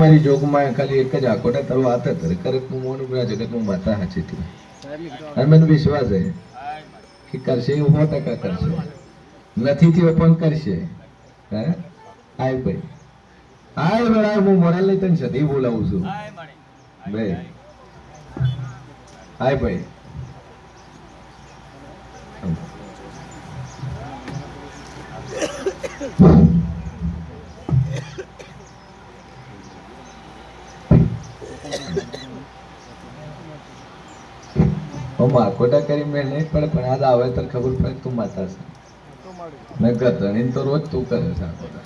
મારી જોગમાં ખાલી એક જ આકોટા તારો વાત કરે. હું મોનું આ માતા હાચી હતી. અને મને વિશ્વાસ છે કે કરશે એ સો ટકા કરશે. નથી થયો પણ કરશે. હે? આય ભાઈ. આય ભાઈ હું મોરાલ લઈ તને સદી બોલાવું છું. ભાઈ આય ભાઈ. હું માકોટા કરી મેળ નહીં પડે, પણ આ આવે તો ખબર પડે તું માતા છે. મેં ઘર તો રોજ તું કરે છે આકોટા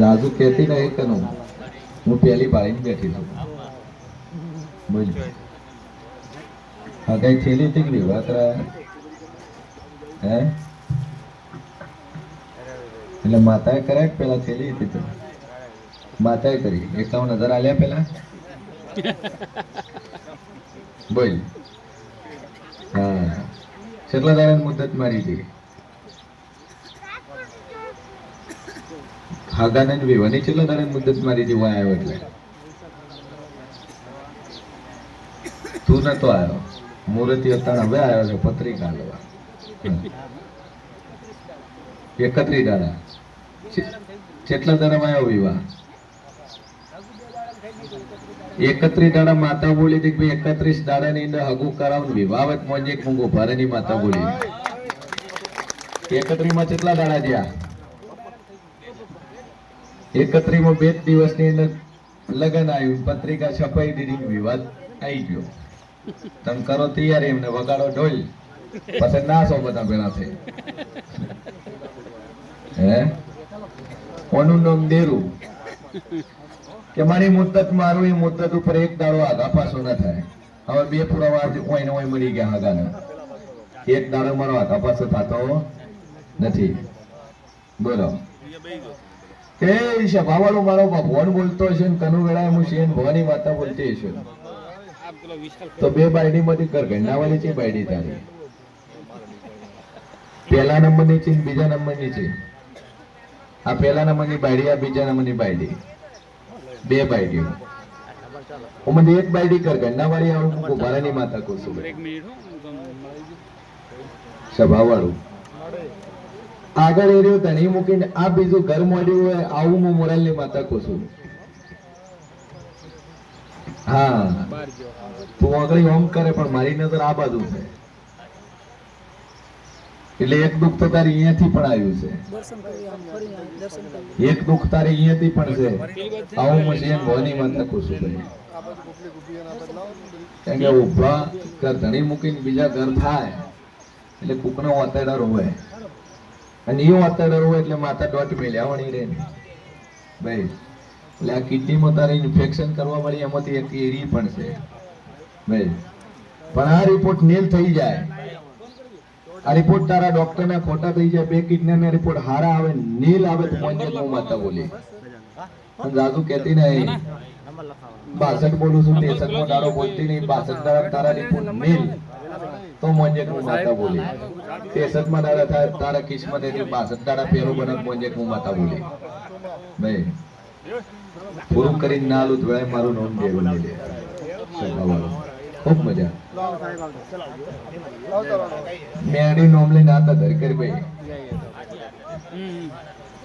રાજુ કહેતી નહીં કનું હું પેલી પાડીને બેઠી છું. હા, કઈ થેલી હતી વાત હે? એટલે માતાએ કર્યા કે પેલા થેલી હતી તો? માતાએ કરી. એકાવન હજાર આલ્યા પેલા? બોલ. હા. કેટલા દાડા મુદત મારી હતી? હાગાનંદ વિવાની કેટલા દાડા મુદત મારી હતી? વાય આવ્યો એટલે. તું નતો આવ્યો. મૂર્તિ અત્યારે હવે આવ્યો છે, પત્રિકા લેવા. એકત્રી દાડા. કેટલા દાડામાં આવ્યો વિવાહ? એકત્રીસ દાડા માતા બોલી હતી ભાઈ એકત્રીસ દાડા ની અંદર હગું કરાવું વિવાહત મોજે મૂંગો ભારેની માતા બોલી. એકત્રીસમાં કેટલા દાડા જ્યાં એકત્રીસમાં બે જ દિવસની અંદર લગન આવ્યું. પત્રિકા છપાઈ દીધી વિવાદ આવી ગયો. તમે કરો તૈયારી, એમને વગાડો ઢોલ. પછી નાસો બધા ભેળા થઈ હે? કોનું નામ દેરું. કે મારી મુદ્દત મારું, એ મુદ્દત ઉપર એક દાડો આગા પાછો ના થાય. હવે બે પુરાવા ઓય ને ઓય મળી ગયા આગાના એક દાડો મારો આગા પાછો થતો નથી. બોલો. કે સભાવાળો મારો ભગવાન બોલતો છે ને તનુ વેળા હું છે ને ભવાની માતા બોલતી હશે. તો બે બાયડી માંથી ઘરના વાળી છે, બાયડી તારી. પહેલા નંબરની છે બીજા બીજા નંબરની છે. આ પહેલા નંબરની બાયડી, આ બીજા નંબરની બાયડી. બે બાયડીઓ ઓમાંથી એક બાયડી કર ઘરના વાળી આવું મૂકું ભારાની માતા કુસુમ સભા વાળું આગળ એ રહ્યો ધણી મૂકીને આ બીજું ઘર મોડ્યું હોય આવું હું મોરાલની માતા કુસુમ હા. તું આગળ ઓમ કરે પણ મારી નજર આ બાજુ છે. એટલે એક દુઃખ તો તારી અહીંયાથી પણ આવ્યું છે. એક દુઃખ તારે અહીંયાથી પણ છે. આવું મશીન ભવાની માતા છું ભાઈ. કે ઊભા ઘર ધણી મૂકીને બીજા ઘર થાય એટલે કૂકનો વાતાડર હોય. અને એ વાતાડર હોય એટલે માતા દોટ મેલ્યા વણી રહે ભાઈ એટલે આ કિડનીમાં તારે ઇન્ફેક્શન કરવા વાળી એમાંથી એક એરી પણ છે. ભાઈ પણ આ રિપોર્ટ નેલ થઈ જાય. આ રિપોર્ટ તારા ડોક્ટર ના ખોટા થઈ જાય, બે કિડની ના રિપોર્ટ હારા આવે, નીલ આવે તો મોંજે હું માતા બોલી. રાજુ કહેતી નહીં. બાસઠ બોલું છું, તેસઠ નો દાડો બોલતી નહીં, બાસઠ દાડા તારા રિપોર્ટ નીલ. તો મોંજે હું માતા બોલી. તેસઠમાં દાડા થાય, તારા કિસ્મત એની બાસઠ દાડા પેરો બને મોંજે હું માતા બોલી. ભાઈ પૂરું કરીને ના તો મારું નામ દેવું નહીં લે. ખૂબ મજા. મેડી નોમલી ના ધરી ભાઈ.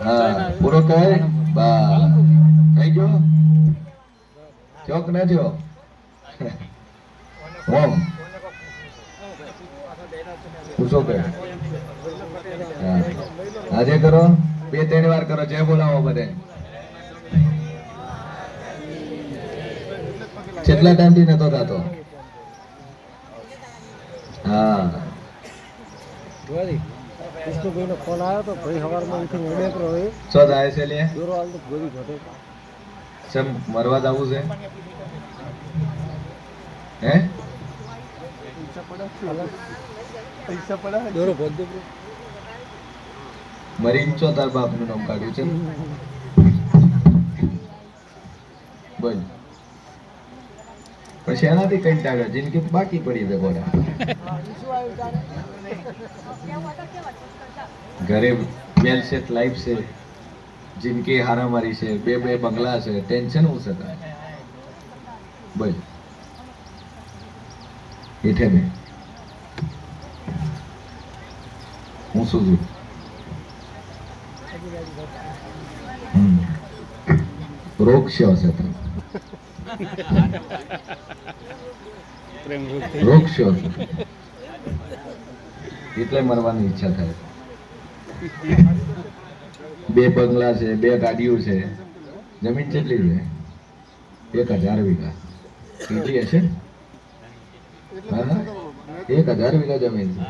હા, પૂરો કહે બા. થઈ ગયો? ચોક ના જો ઓમ પૂછો કે આજે કરો? બે, ત્રણ વાર કરો. જય બોલાવો બધે. કેટલા ટાઈમથી નતો થતો? હા. વિષ્ણુભાઈ નો ફોન આવ્યો તો ભાઈ સવારમાં ઉઠીને શું થાય છે લે દોરો હાલ તો ગોળી ઘટે. સમ મરવા જવું છે? હે? પૈસા પડે દોરો ભોગ દે મરીન તાર બાપનું નામ કાઢ્યું છે બોલ. પછી એનાથી કંટાળ્યો જિંદગી બાકી પડી છે તારે ઘરે વેલ સેટ લાઈફ છે જિંદગી હારામારી છે, બે બે બંગલા છે, ટેન્શન હું છે બોલ. હેઠે મેં હું શું છું. રોગ છે છે તો પ્રેમ એટલે મરવાની ઈચ્છા થાય. બે બંગલા છે બે ગાડીઓ છે. જમીન કેટલી છે? એક હજાર વીઘા. કેટલી હશે? એક હજાર વીઘા જમીન છે.